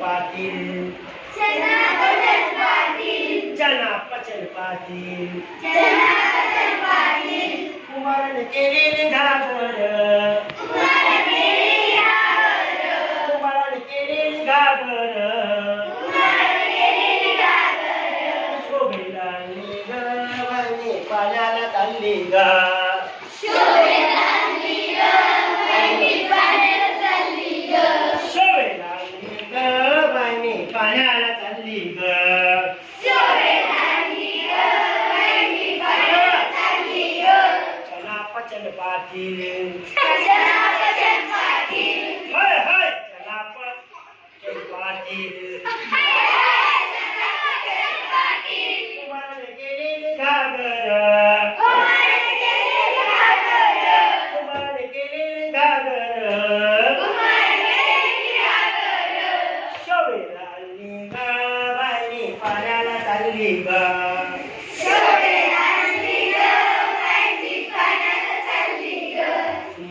पातील चना पचन पातील कुमारन केलेली घागर कुमारन केलेली घागर शोभेला निगवाने पाण्याला चालली गा चना पचन पाटील। हाय हाय चना पचन पाटील।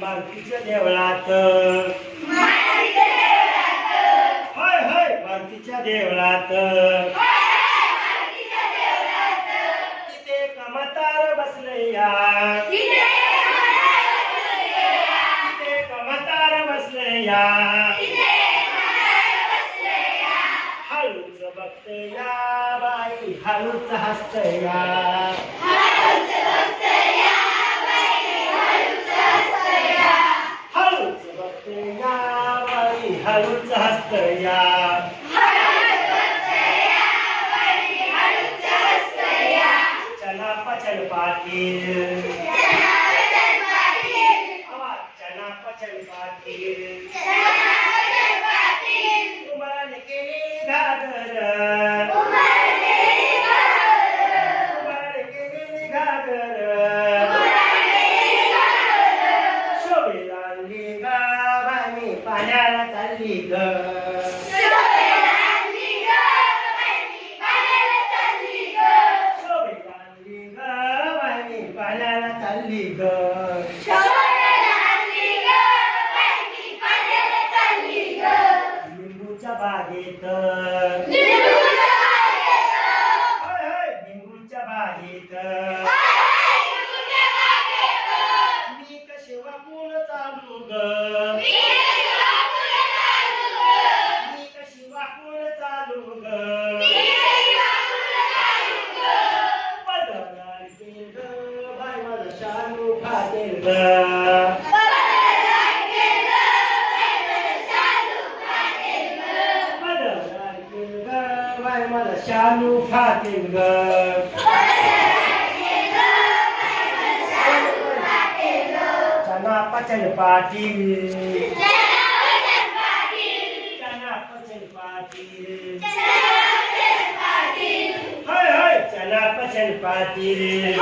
मारुतीच्या देवळात. होय होय मारुतीच्या देवळात. तिथे कमतार बसलया तिथे कमतार बसलया हळूच बघतया बाई हळूच हसतया हळूच हळूच हसतया. चना पचन पाटील. आवाज चना पचन पाटील. पाण्याला चालली ग. शोभेला गावाने पाण्याला चालली ग. लिंबूच्या बागेत होय होय लिंबूच्या बागेत मी कसे वाकून चालू ग मी कशी वाकून चालू ग पदरात गेल ग बाय मला शालू खातेल ग पदरात गेल ग काय मला? शानू खातील ग. चना पचन पाटील. चना पचन पाटील. हाय चना पचन पाटील.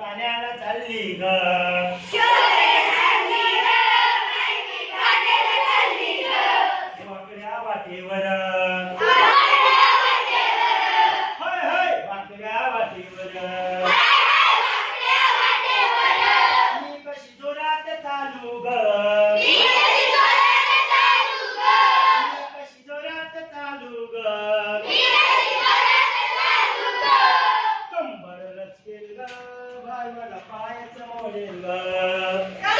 पाण्याला चालली ग. भाई मला पायाचं मोडेल ग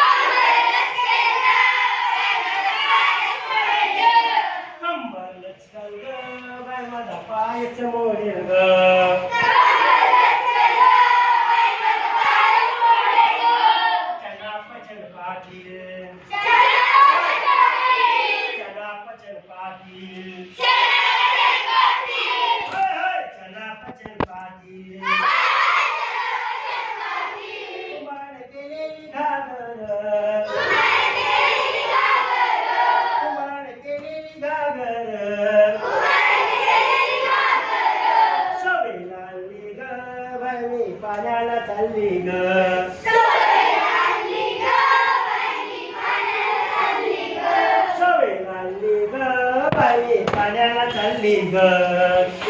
in the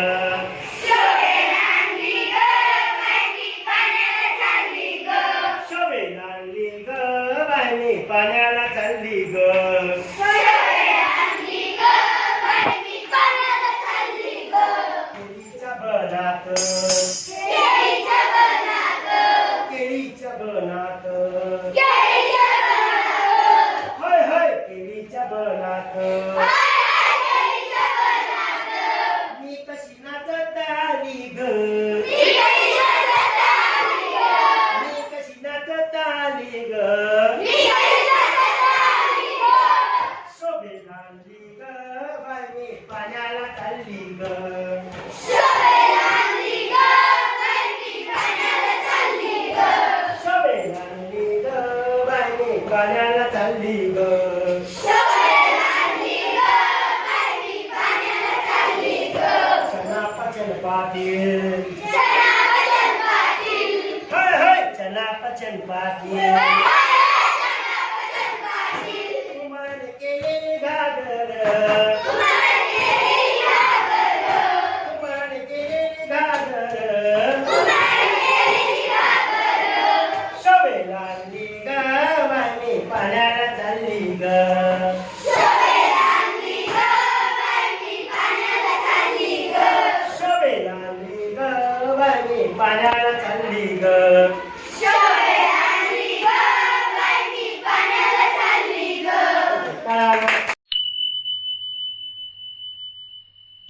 मी कशी नाचत आली ग. मी कशी नाचत आली ग शोभे झाली पाण्याला चालली ग. 见八天。见那不见八天。嘿嘿，见了不见八天。一百年来咱这一个